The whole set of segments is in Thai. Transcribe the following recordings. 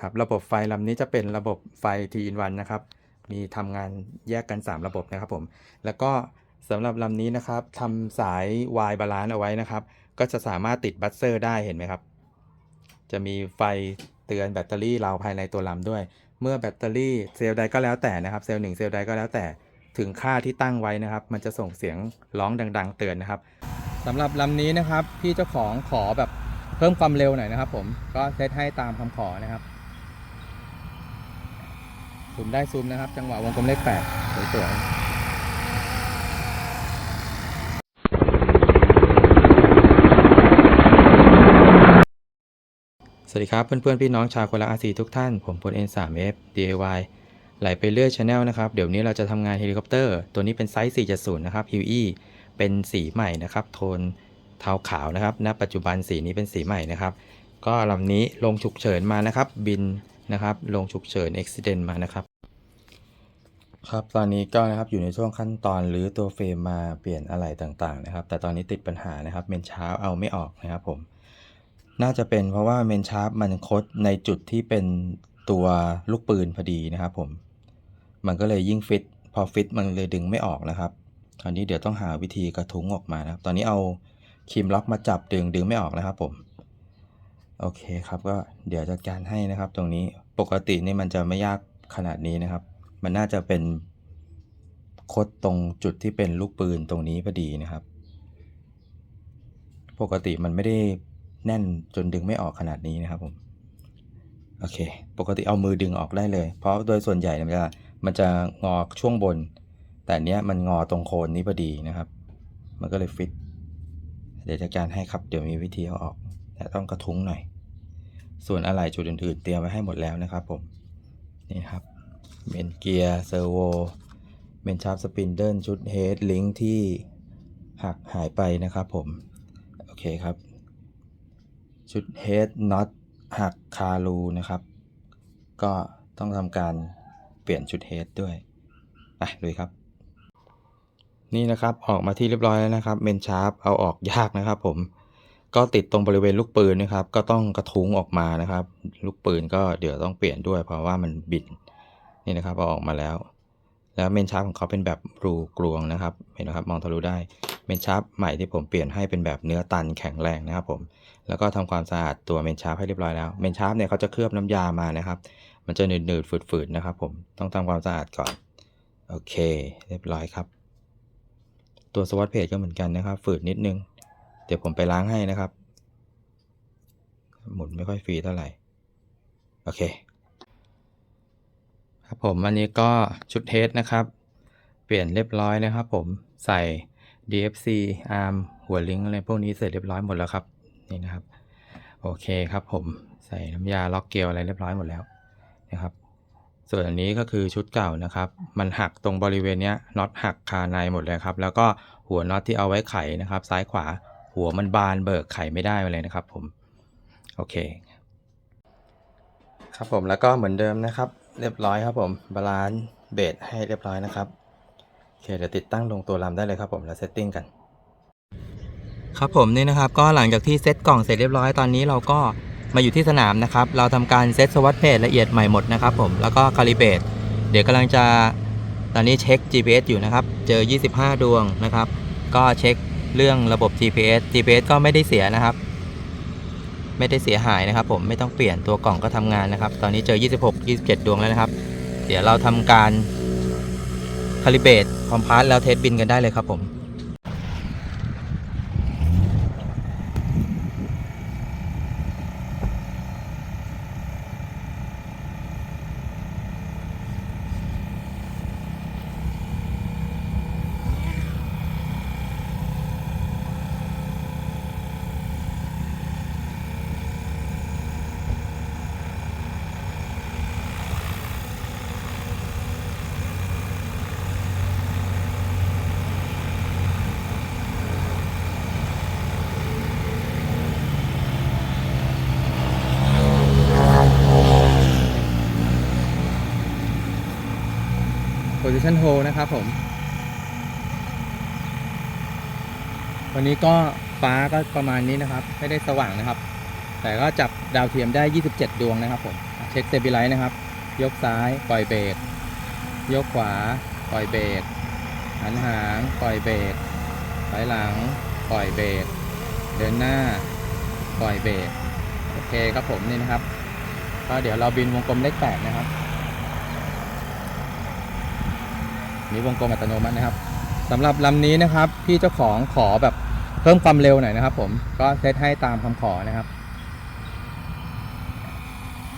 ครับระบบไฟลำนี้จะเป็นระบบไฟ T in 1นะครับ มีทำงานแยกกัน 3 ระบบนะครับผม แล้วก็สำหรับลำนี้นะครับทำสาย Y บาลานซ์เอาไว้นะครับ ก็จะสามารถติดบัสเซอร์ได้เห็นไหมครับ จะมีไฟเตือนแบตเตอรี่เราภายในตัวลำด้วย เมื่อแบตเตอรี่เซลล์ใดก็แล้วแต่นะครับ เซลล์หนึ่งเซลล์ใดก็แล้วแต่ถึงค่าที่ตั้งไว้นะครับ มันจะส่งเสียงร้องดัง ๆ เตือนนะครับสำหรับลำนี้นะครับพี่เจ้าของขอแบบเพิ่มความเร็วหน่อยนะครับผมก็เซตให้ตามคำขอนะครับ ซูมได้ซูมนะครับ จังหวะวงกลมเลขแปดสวยๆสวัสดีครับเพื่อนๆพี่น้องชาวคนละอาซีทุกท่าน ผมพล N3F DIY ไหลไปเรื่อยชาแนลนะครับเดี๋ยวนี้เราจะทำงานเฮลิคอปเตอร์ ตัวนี้เป็นไซส์ 4.0 นะครับ HUE เป็นสีใหม่นะครับ โทนเทาขาวนะครับณปัจจุบันสีนี้เป็นสีใหม่นะครับ ก็ลำนี้ลงฉุกเฉินมานะครับ บินนะครับ ลงฉุกเฉินอุบิเหตุมานะครับ ครับตอนนี้ก็นะครับอยู่ในช่วงขั้นตอนรื้อตัวเฟรมมาเปลี่ยนอะไหล่ต่างๆนะครับ แต่ตอนนี้ติดปัญหานะครับเมนชาร์ปเอาไม่ออกนะครับผมน่าจะเป็นเพราะว่าเมนชาร์ปมันคดในจุดที่เป็นตัวลูกปืนพอดีนะครับผมมันก็เลยยิ่งฟิตพอฟิตมันเลยดึงไม่ออกนะครับคราวนี้เดี๋ยวต้องหาวิธีกระทุ้งออกมานะครับ ตอนนี้เอาครีมล็อกมาจับดึงดึงไม่ออกนะครับผมโอเคครับก็เดี๋ยวจัดการให้นะครับ ตรงนี้ปกตินี่มันจะไม่ยากขนาดนี้นะครับ มันน่าจะเป็นคดตรงจุดที่เป็นลูกปืนตรงนี้พอดีนะครับ ปกติมันไม่ได้แน่นจนดึงไม่ออกขนาดนี้นะครับผมโอเค ปกติเอามือดึงออกได้เลย เพราะโดยส่วนใหญ่เนี่ยมันจะมันจะงอช่วงบน แต่เนี้ยมันงอตรงโคนนี้พอดีนะครับ มันก็เลยฟิต เดี๋ยวจัดการให้ครับ เดี๋ยวมีวิธีเอาออก แต่ต้องกระทุ้งหน่อย ส่วนอะไหล่จุดอื่นๆ เตรียมไว้ให้หมดแล้วนะครับผม นี่ครับ เมนเกียร์เซอร์โวเมนชาร์ปสปินเดิลชุดเฮดลิงก์ที่หักหายไปนะครับผม โอเคครับ ชุดเฮดน็อตหักคารูนะครับ ก็ต้องทำการเปลี่ยนชุดเฮดด้วยไปเลยครับนี่นะครับออกมาที่เรียบร้อยแล้วนะครับเมนชาร์ปเอาออกยากนะครับผมก็ติดตรงบริเวณลูกปืนนะครับ ก็ต้องกระทุ้งออกมานะครับ ลูกปืนก็เดี๋ยวต้องเปลี่ยนด้วยเพราะว่ามันบิด นี่นะครับเอาออกมาแล้ว แล้วเมนชาร์ปของเขาเป็นแบบรูกลวงนะครับเห็นนะครับมองทะลุได้เมนชาร์ปใหม่ที่ผมเปลี่ยนให้เป็นแบบเนื้อตันแข็งแรงนะครับผมแล้วก็ทำความสะอาดตัวเมนชาร์ปให้เรียบร้อยแล้วเมนชาร์ปเนี่ยเขาจะเคลือบน้ำยามานะครับมันจะหนืดๆฝืดๆนะครับผมต้องทำความสะอาดก่อนโอเค เรียบร้อยครับ ตัวสวอตเพจก็เหมือนกันนะครับ ฝืดนิดนึง เดี๋ยวผมไปล้างให้นะครับ หมุนไม่ค่อยฟรีเท่าไหร่ โอเค ครับผมอันนี้ก็ชุดเทสนะครับ เปลี่ยนเรียบร้อยนะครับผมใส่ DFC arm หัวลิงก์อะไรพวกนี้เสร็จเรียบร้อยหมดแล้วครับนี่นะครับ โอเคครับผมใส่น้ำยาล็อกเกลียวอะไรเรียบร้อยหมดแล้วนะครับ ส่วนอันนี้ก็คือชุดเก่านะครับ มันหักตรงบริเวณเนี้ยน็อตหักคาในหมดเลยครับ แล้วก็หัวน็อตที่เอาไว้ไขนะครับ ซ้ายขวาหัวมันบานเบิกไขไม่ได้เลยนะครับ ผมโอเค ครับผมแล้วก็เหมือนเดิมนะครับ เรียบร้อยครับผมบาลานซ์เบสให้เรียบร้อยนะครับโอเคเดี๋ยวติดตั้งลงตัวลำได้เลยครับผมแล้วเซตติ้งกัน ครับผมนี่นะครับก็หลังจากที่เซตกล่องเสร็จเรียบร้อยตอนนี้เราก็มาอยู่ที่สนามนะครับ เราทำการเซตสวัสดเพจละเอียดใหม่หมดนะครับผมแล้วก็คาลิเบตเดี๋ยวกำลังจะตอนนี้เช็ค GPS อยู่นะครับ เจอ 25 ดวงนะครับ ก็เช็คเรื่องระบบ GPS GPS ก็ไม่ได้เสียนะครับ ไม่ได้เสียหายนะครับ ผมไม่ต้องเปลี่ยนตัวกล่องก็ทำงานนะครับ ตอนนี้เจอ 26 27 ดวงแล้วนะครับ เดี๋ยวเราทำการคาลิเบตคอมพาสแล้วเทสบินกันได้เลยครับผม position hold นะครับผม วันนี้ก็ฟ้าก็ประมาณนี้นะครับ ไม่ได้สว่างนะครับ แต่ก็จับดาวเทียมได้ 27 ดวงนะครับผม เช็คเซบิไลท์นะครับ ยกซ้ายปล่อยเบรกยกขวาปล่อยเบรกหันหางปล่อยเบรกถอยหลังปล่อยเบรกเดินหน้าปล่อยเบรกโอเคครับผมนี่นะครับก็เดี๋ยวเราบินวงกลมเลขแปดนะครับ นี่วงกลมอัตโนมัตินะครับสำหรับลำนี้นะครับพี่เจ้าของขอแบบเพิ่มความเร็วหน่อยนะครับ ผมก็เซตให้ตามคำขอนะครับ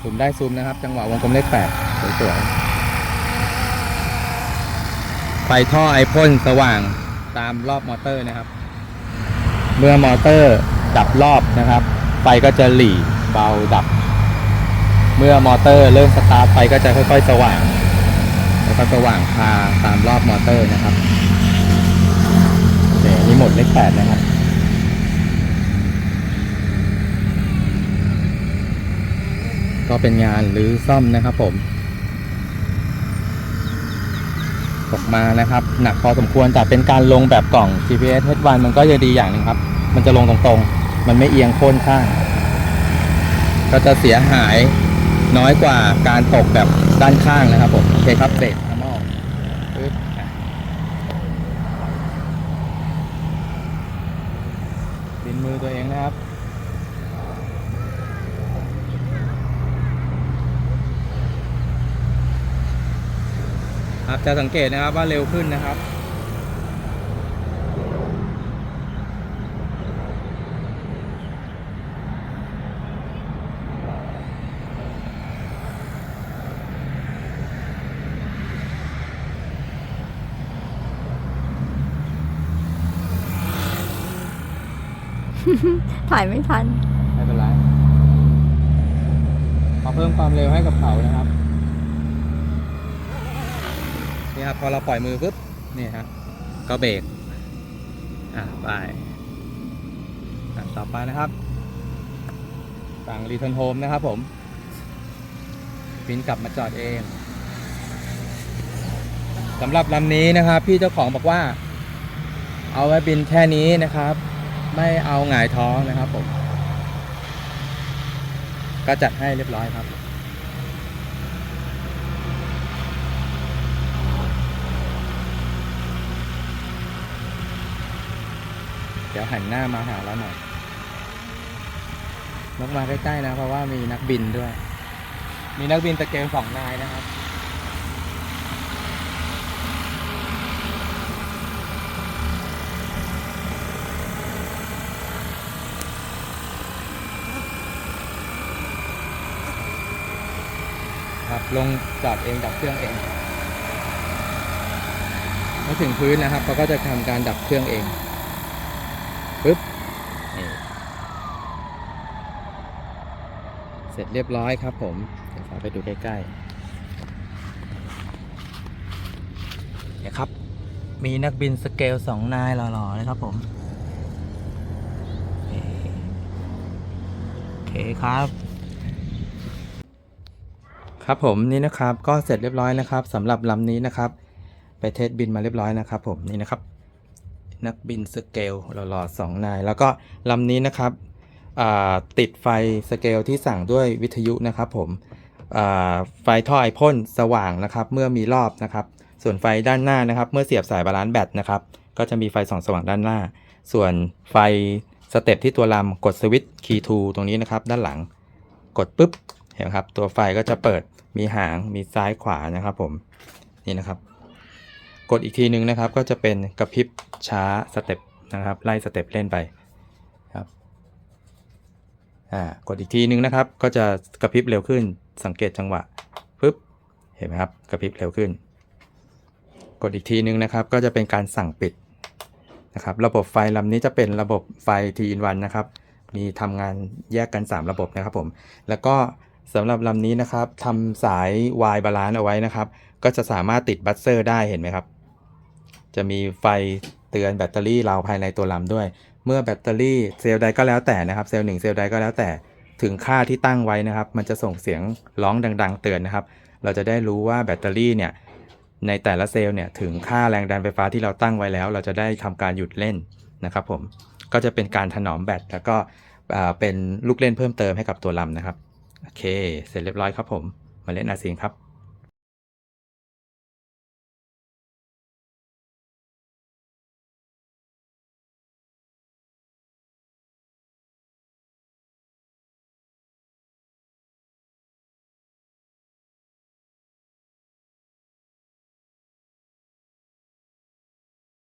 ซูมได้ซูมนะครับ จังหวะวงกลมเลขแปดสวยๆไฟท่อไอพ่นสว่างตามรอบมอเตอร์นะครับ เมื่อมอเตอร์ดับรอบนะครับ ไฟก็จะหลีเบาดับ เมื่อมอเตอร์เริ่มสตาร์ทไฟก็จะค่อย ๆ สว่าง แล้วก็สว่างพาตามรอบมอเตอร์นะครับโอเคอันนี่หมดเลขแปดนะครับก็เป็นงานหรือซ่อมนะครับผม ตกมานะครับ หนักพอสมควรแต่เป็นการลงแบบกล่อง GPS H1 มันก็จะดีอย่างหนึ่งครับ มันจะลงตรงๆ มันไม่เอียงโค่นข้าง ก็จะเสียหาย น้อยกว่าการตกแบบด้านข้างนะครับผมโอเคครับเบรกทำออกปึ๊บอะบินมือตัวเองนะครับครับจะสังเกตนะครับว่าเร็วขึ้นนะครับ ถ่ายไม่ทัน ไม่เป็นไรมาเพิ่มความเร็วให้กับเขานะครับ นี่ครับ พอเราปล่อยมือปุ๊บ นี่ครับก็เบรก อะไปต่อไปนะครับสั่งรีเทิร์นโฮมนะครับผมบินกลับมาจอดเองสำหรับลำนี้นะครับ พี่เจ้าของบอกว่า เอาไว้บินแค่นี้นะครับ ไม่เอาหงายท้องนะครับผม ก็จัดให้เรียบร้อยครับ เดี๋ยวหันหน้ามาหาเราหน่อยนกมาใกล้ๆนะ เพราะว่ามีนักบินด้วย มีนักบินตะเกียงสองนายนะครับ ครับ ลงจอดเองดับเครื่องเองเมื่อถึงพื้นนะครับเขาก็จะทำการดับเครื่องเองปึ๊บนี่เสร็จเรียบร้อยครับผมเดี๋ยวขอไปดูใกล้ๆนี่ยครับ มีนักบินสเกลสองนายหล่อๆเลยครับผมโอเคครับ ครับผมนี่นะครับก็เสร็จเรียบร้อยนะครับสำหรับลำนี้นะครับ ไปเทสบินมาเรียบร้อยนะครับ ผมนี่นะครับ นักบินสเกลหล่อๆสองนาย แล้วก็ลำนี้นะครับติดไฟสเกลที่สั่งด้วยวิทยุนะครับ ผมไฟท่อไอพ่นสว่างนะครับ เมื่อมีรอบนะครับ ส่วนไฟด้านหน้านะครับ เมื่อเสียบสายบาลานซ์แบตนะครับ ก็จะมีไฟส่องสว่างด้านหน้า ส่วนไฟสเต็ปที่ตัวลำกดสวิตช์คีย์ทูตรงนี้นะครับ ด้านหลังกดปุ๊บเห็นครับ ตัวไฟก็จะเปิด มีหางมีซ้ายขวานะครับผมนี่นะครับ กดอีกทีนึงนะครับ ก็จะเป็นกระพริบช้าสเต็ปนะครับ ไล่สเต็ปเล่นไปครับอ่ากดอีกทีนึงนะครับ ก็จะกระพริบเร็วขึ้น สังเกตจังหวะปึ๊บเห็นไหมครับกระพริบเร็วขึ้น กดอีกทีนึงนะครับ ก็จะเป็นการสั่งปิดนะครับ ระบบไฟลำนี้จะเป็นระบบไฟ t in 1นะครับ มีทำงานแยกกัน 3 ระบบนะครับผม แล้วก็ สำหรับลำนี้นะครับทำสาย Y บาลานซ์เอาไว้นะครับ ก็จะสามารถติดบัสเซอร์ได้เห็นไหมครับ จะมีไฟเตือนแบตเตอรี่เราภายในตัวลำด้วย เมื่อแบตเตอรี่เซลล์ใดก็แล้วแต่นะครับ เซลล์หนึ่งเซลล์ใดก็แล้วแต่ถึงค่าที่ตั้งไว้นะครับ มันจะส่งเสียงร้องดัง ๆ เตือนนะครับ เราจะได้รู้ว่าแบตเตอรี่เนี่ยในแต่ละเซลล์เนี่ยถึงค่าแรงดันไฟฟ้าที่เราตั้งไว้แล้ว เราจะได้ทำการหยุดเล่นนะครับผมก็จะเป็นการถนอมแบตแล้วก็เป็นลูกเล่นเพิ่มเติมให้กับตัวลำนะครับ โอเค เสร็จเรียบร้อยครับผมมาเล่นอาเซียนครับ